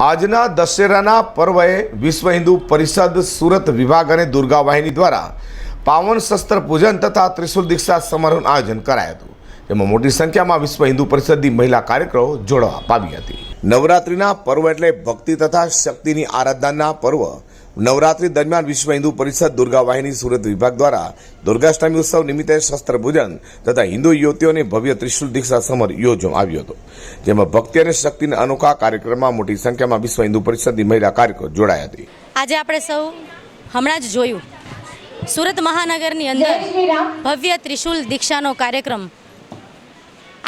આજના દશેરાના પર્વએ વિશ્વ હિન્દુ પરિષદ સુરત વિભાગ અને દુર્ગા વાહિની દ્વારા પાવન શસ્ત્ર પૂજન તથા ત્રિશુલ દીક્ષા સમારોહનું આયોજન કરાયું હતું. જેમાં મોટી સંખ્યામાં વિશ્વ હિન્દુ પરિષદની મહિલા કાર્યકરો જોડવા પામી હતી. નવરાત્રિના પર્વ એટલે ભક્તિ તથા શક્તિની આરાધનાના પર્વ. નવરાત્રી દરમિયાન વિશ્વ હિન્દુ પરિષદ દુર્ગા વાહિની સુરત વિભાગ દ્વારા દુર્ગાષ્ટમી ઉત્સવ નિમિત્તે શસ્ત્ર પૂજન તથા હિન્દુ યુવતીઓને ભવ્ય ત્રિશુલ દીક્ષા સમર યોજવામાં આવ્યો હતો. જેમાં ભક્તિ અને શક્તિના અનોખા કાર્યક્રમમાં મોટી સંખ્યામાં વિશ્વ હિન્દુ પરિષદની મહિલા કાર્યકરો જોડાઈ હતી. આજે આપણે સૌ હમણાં જ જોયું. સુરત મહાનગરની અંદર ભવ્ય ત્રિશુલ દીક્ષાનો કાર્યક્રમ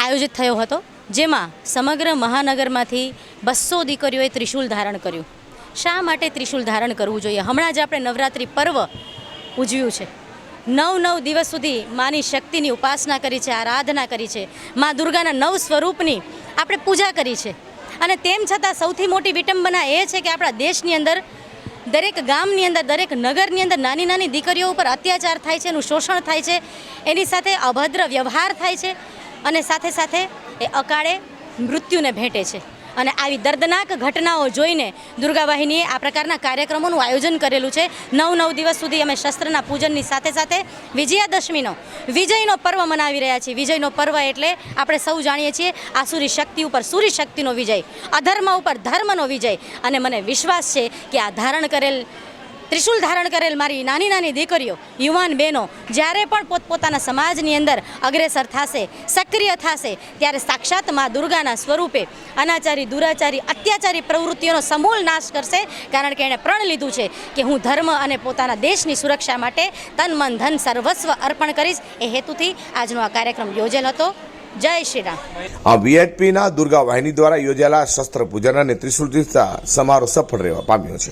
આયોજિત થયો હતો, જેમાં સમગ્ર મહાનગરમાંથી બસો દીકરીઓએ ત્રિશુલ ધારણ કર્યું. શા માટે ત્રિશુલ ધારણ કરવું જોઈએ? હમણાં જ આપણે નવરાત્રિ પર્વ ઉજવ્યું છે. નવ નવ દિવસ સુધી માની શક્તિની ઉપાસના કરી છે, આરાધના કરી છે. મા દુર્ગાના નવ સ્વરૂપની આપણે પૂજા કરી છે. અને તેમ છતાં સૌથી મોટી વિટંબના એ છે કે આપણા દેશની અંદર, દરેક ગામની અંદર, દરેક નગરની અંદર નાની નાની દીકરીઓ ઉપર અત્યાચાર થાય છે, એનું શોષણ થાય છે, એની સાથે અભદ્ર વ્યવહાર થાય છે. અને સાથે સાથે એ અકાળે મૃત્યુને ભેટે છે. અને આવી દર્દનાક ઘટનાઓ જોઈને દુર્ગાવાહિનીએ આ પ્રકારના કાર્યક્રમોનું આયોજન કરેલું છે. નવ નવ દિવસ સુધી અમે શસ્ત્રના પૂજનની સાથે સાથે વિજયાદશમીનો, વિજયનો પર્વ મનાવી રહ્યા છીએ. વિજયનો પર્વ એટલે આપણે સૌ જાણીએ છીએ આસુરી શક્તિ ઉપર સૂરી શક્તિનો વિજય, અધર્મ ઉપર ધર્મનો વિજય. અને મને વિશ્વાસ છે કે આ ધારણ કરેલ ત્રિશુલ ધારણ કરેલ મારી નાની નાની દીકરીઓ, યુવાન બહેનો, જ્યારે પણ પોતપોતાના સમાજની અંદર અગ્રેસર થશે, સક્રિય થશે, ત્યારે સાક્ષાત મા દુર્ગાના સ્વરૂપે અનાચારી, દુરાચારી, અત્યાચારી પ્રવૃત્તિઓનો સમૂળ નાશ કરશે, કારણ કે એણે પ્રણ લીધું છે કે હું ધર્મ અને પોતાના દેશની સુરક્ષા માટે તન, મન, ધન, સર્વસ્વ અર્પણ કરીશ. એ હેતુથી આજનો આ કાર્યક્રમ યોજેલ હતો. જય શ્રી રામ. આ દુર્ગા વાહિની દ્વારા યોજાયેલા શસ્ત્ર પૂજન અને ત્રિશુલ સમારોહ સફળ રહેવા પામ્યો છે.